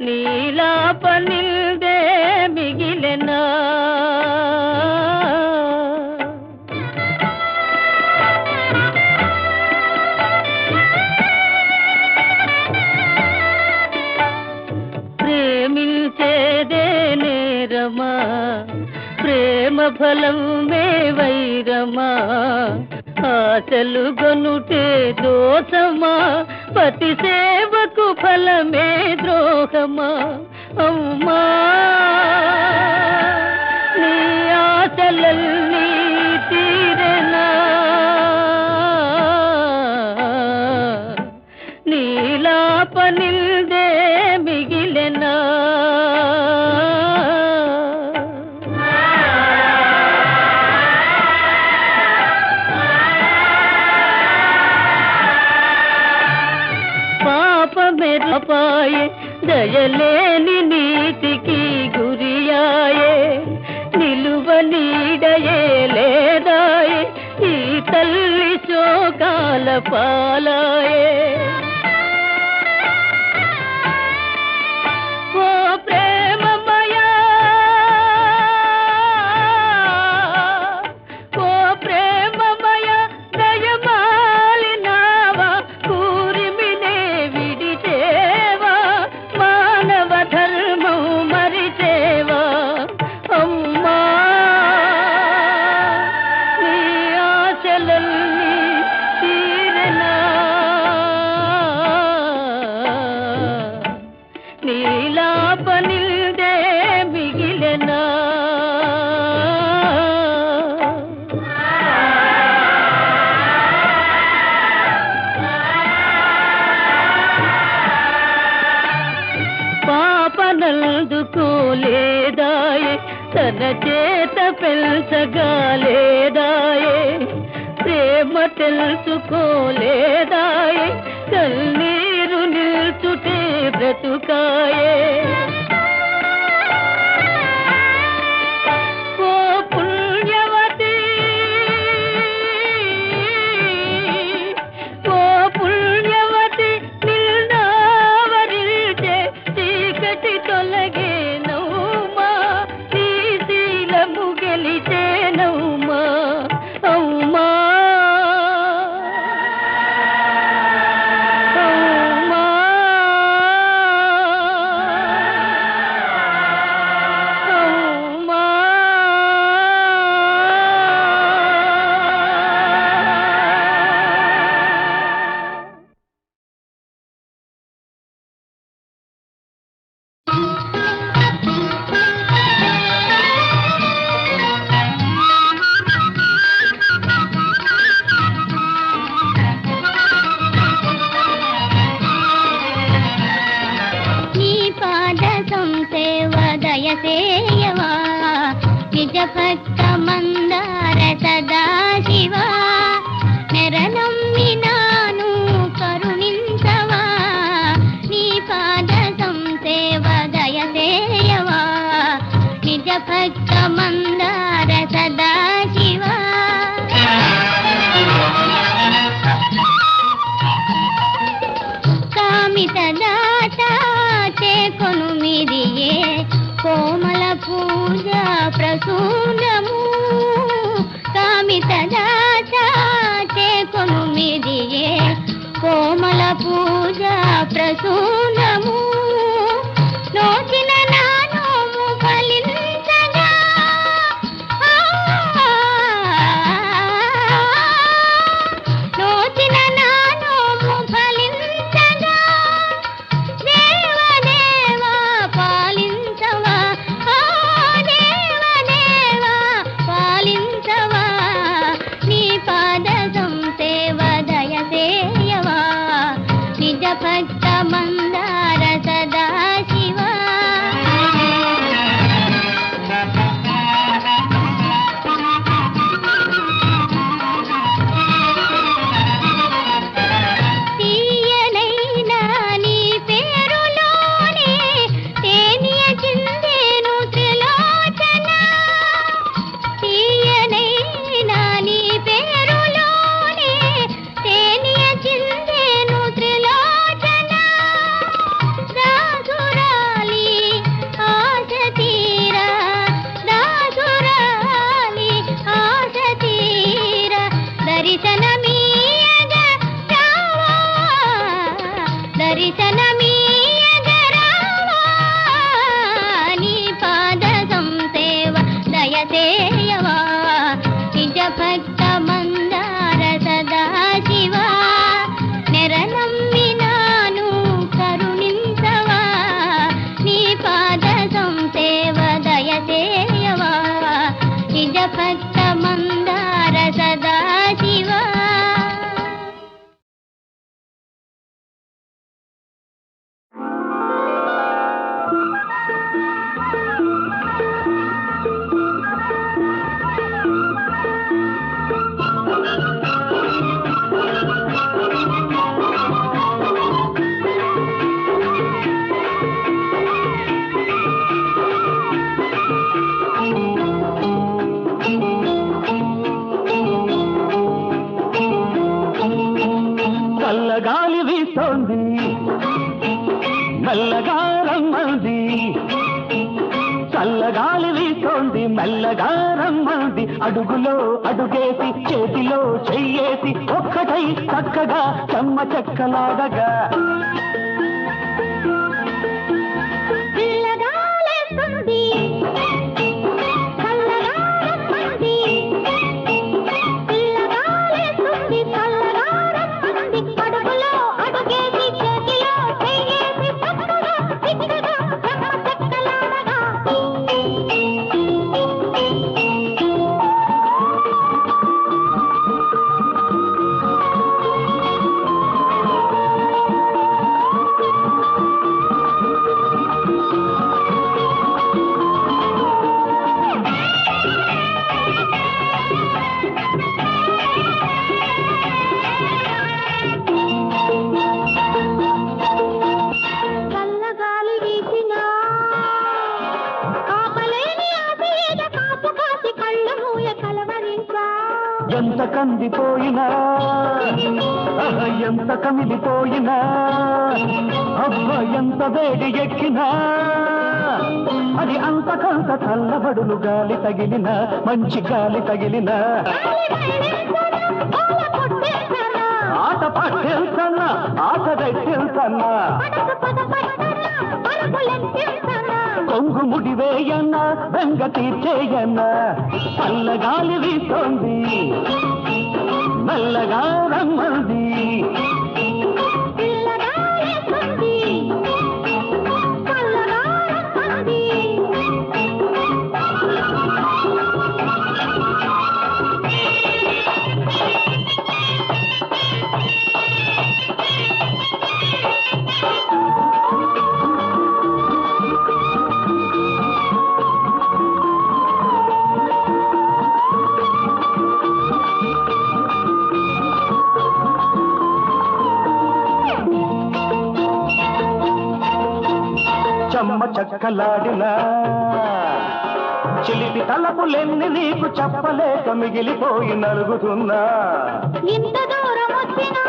నీలాప నిల్దే మిగిలెనా ప్రేమించేదే నేరమా ప్రేమ ఫలం మే వైరమా ఆశలు గనుటే దోషమా పతి సేవకు ఫలమే ద్రోహమా? అమ్మా నీ ఆశలన్నీ పాల దయసేయవా నిజ భక్త మందార సదా నెరనమ్మి నాను కరుణించవా. నీ పాద సంసేవ దయసేయవా నిజ భక్త మందార సదా శివ. ప్రసూనము కామిత దాత చేకొను కోమల పూజ ప్రసూనము. అడుగులో అడుగేసి చేతిలో చెయ్యేసి ఒక్కటై చక్కగా చెమ్మ చెక్కలాడగా కమిలిపోయినా అబ్బ ఎంత వేడి ఎక్కినా అది అంతకంత చల్లబడులు గాలి తగిలిన మంచి గాలి తగిలిన. ఆట పట్టేల్సన్నా ఆట రెట్టేల్సన్నా పడక పద పట్టనా పరపులెంతేసనా కొంగు ముడివేయన్నా బెంగ తీర్చేయన్నా. చల్లగాలి వీస్తోంది నల్లగా రమ్మంది. చెమ్మ చక్కలాడినా. చిలిపి తలపులెన్ని నీకు చెప్పలేక మిగిలిపోయి నలుగుతున్నా. ఇంత దూరం వచ్చినా?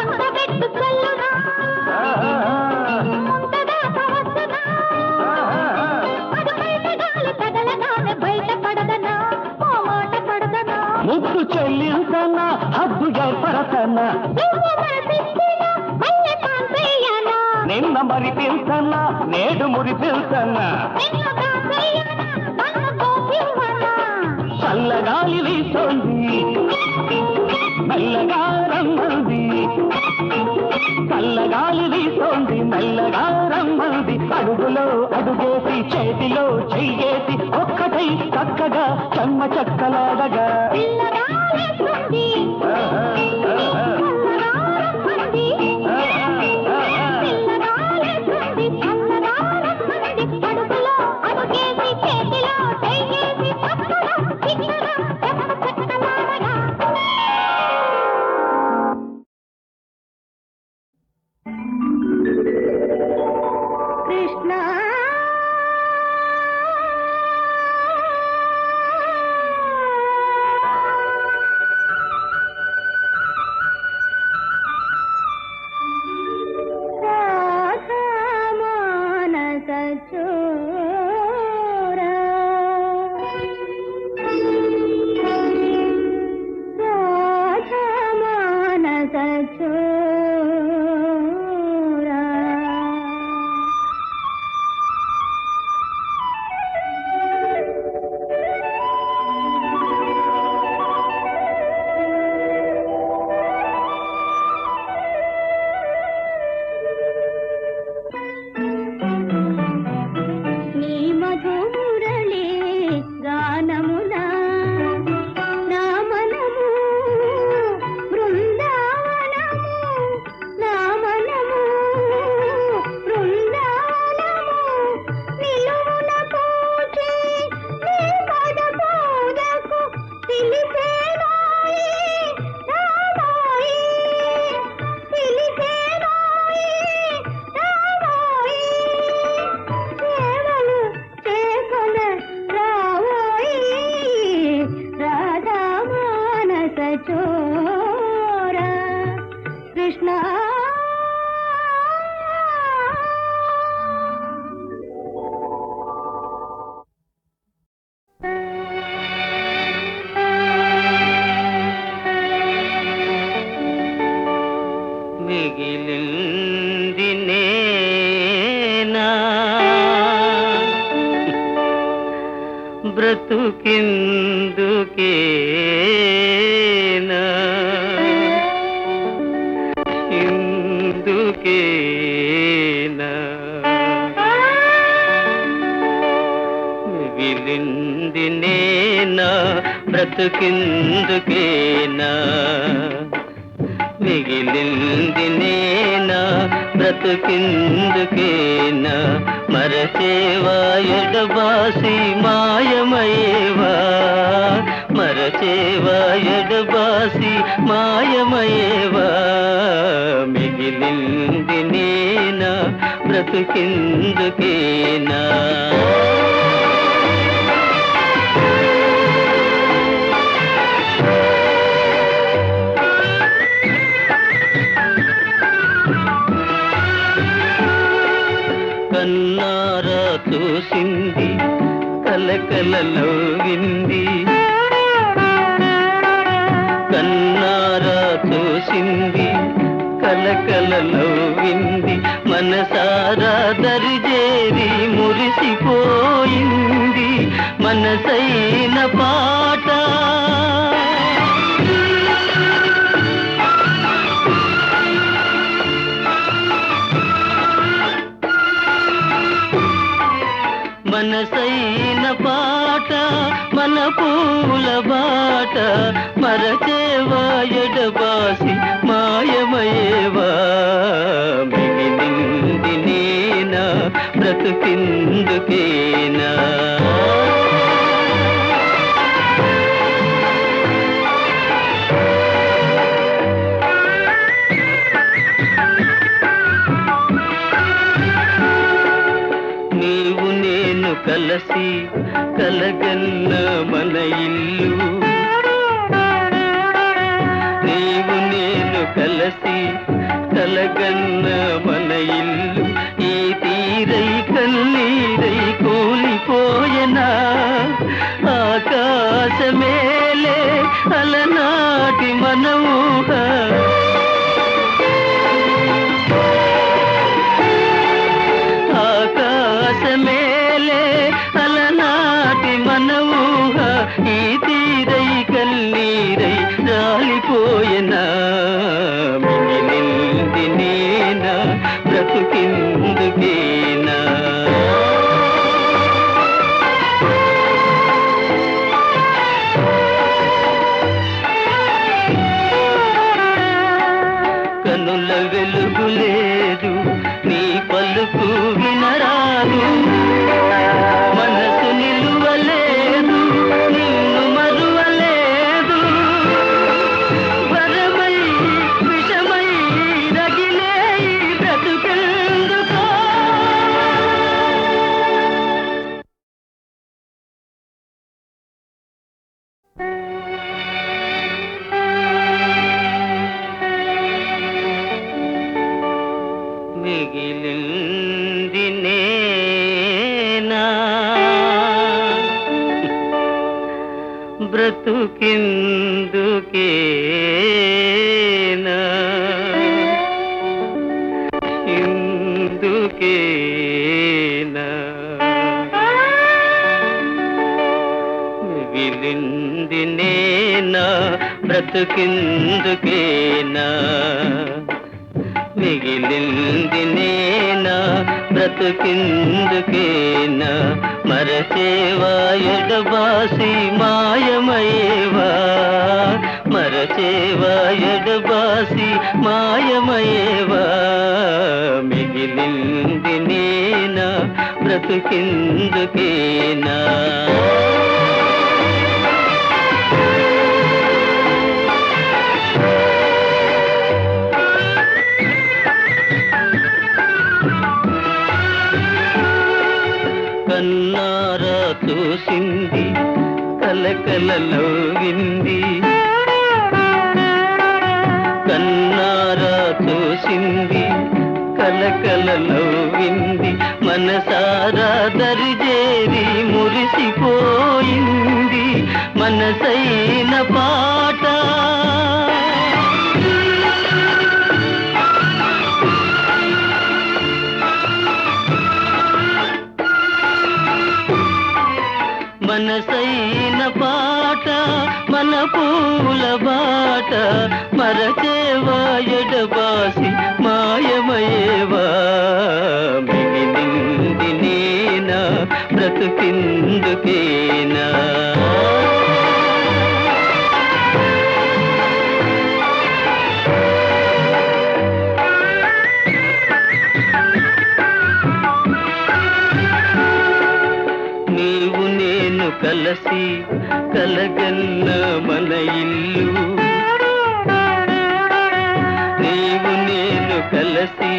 అంత పెట్టు చల్లునా? ముంత దాకా వస్తున్నా? అది నిన్న మరి పిల్సన్నా నేడు మురి పిల్సన్నా చల్లగాలి వీస్తోంది మెల్లగా రమ్మంది. చల్లగాలి వీస్తోంది మెల్లగా రమ్మంది. అడుగులో అడుగేసి చేతిలో చెయ్యేసి ఒక్కటై చక్కగా చమ్మ చక్కలాడగా. బ్రతుకిందుకేనా? మిగిలింది నేనా బ్రతుకిందుకేనా? మరచేవా ఎడబాసి మాయమయేవా మరచేవా ఎడబాసి మాయమయేవా మిగిలింది నేనా బ్రతుకిందుకేనా? చూసింది కలకలలో వింది కన్నారా చూసింది కలకలలో వింది మనసారా దరిజేరి మురిసిపోయింది. మనసైన పాట మనసైన పాట మన పూల బాట మరచేవా ఎడబాసి మాయమయేవా మిగిలింది నేనా బ్రతుకిందుకేనా? నేను కలసి మన ఇల్లు. బ్రతుకిందుకేనా మిగిలింది నేనా బ్రతుకిందుకేనా మరచేవా ఎడబాసి మాయమయేవా మరచేవా ఎడబాసి మాయమయేవా మిగిలింది నేనా బ్రతుకిందుకేనా. కన్నారా చూసింది కలకలలో వింది కన్నారా చూసింది కలకల నవ్వింది మనసారా దరిజేరి మురిసిపోయింది. మనసైన పాట మన పూల బాట మరచేవా ఎడబాసి మాయమయేవా మిగిలింది నేనా బ్రతుకిందుకేనా? కలగన్న మన ఇల్లు నీవు నేను కలసి